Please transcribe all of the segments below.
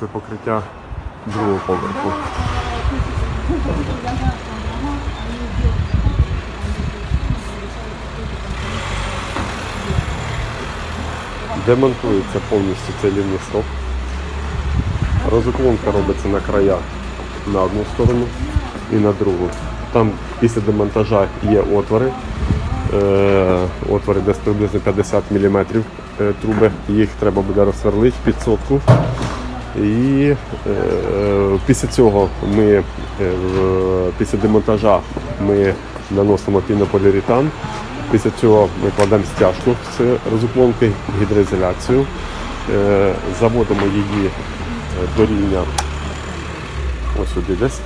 Це покриття другого поверху. Демонтується повністю цей лівний стоп. Розуклонка робиться на краях на одну сторону і на другу. Там після демонтажа є отвори. Е, отвори десь приблизно 50 мм е, труби. Їх треба буде розсверлити під сотку. І е, після цього ми е, після демонтажа ми наносимо пінополіуретан. Після цього ми кладемо стяжку з розуклонки, гідроізоляцію, е, заводимо її до рівня ось сюди десь.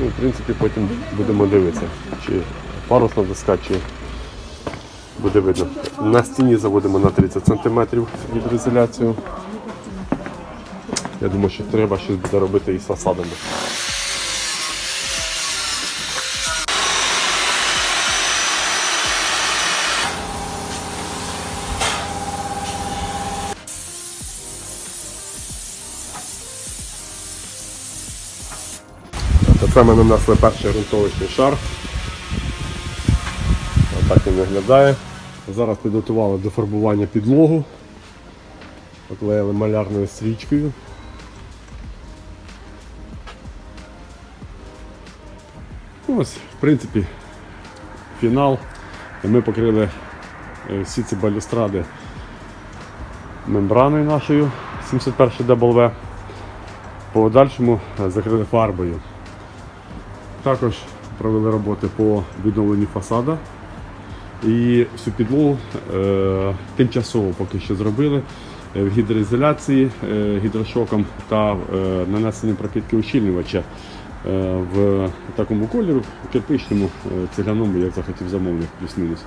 Ну, в принципі, потім будемо дивитися, чи парусна доска, чи буде видно. На стіні заводимо на 30 см гідроізоляцію. Я думаю, що треба щось буде робити із фасадами. Це ми нанесли перший ґрунтовочний шар. Отак він виглядає. Зараз підготували до фарбування підлогу. Поклеїли малярною стрічкою. Ось, в принципі, фінал. Ми покрили е, всі ці балюстради мембраною нашою 71 W. По подальшому е, закрили фарбою. Також провели роботи по відновленню фасада. І всю підлогу е, тимчасово поки що зробили е, в гідроізоляції е, гідрошоком та е, нанесенням пропітки ущільнювача в такому кольору, кирпичному, е, цегляному, як захотів замовник, плюс-мінус.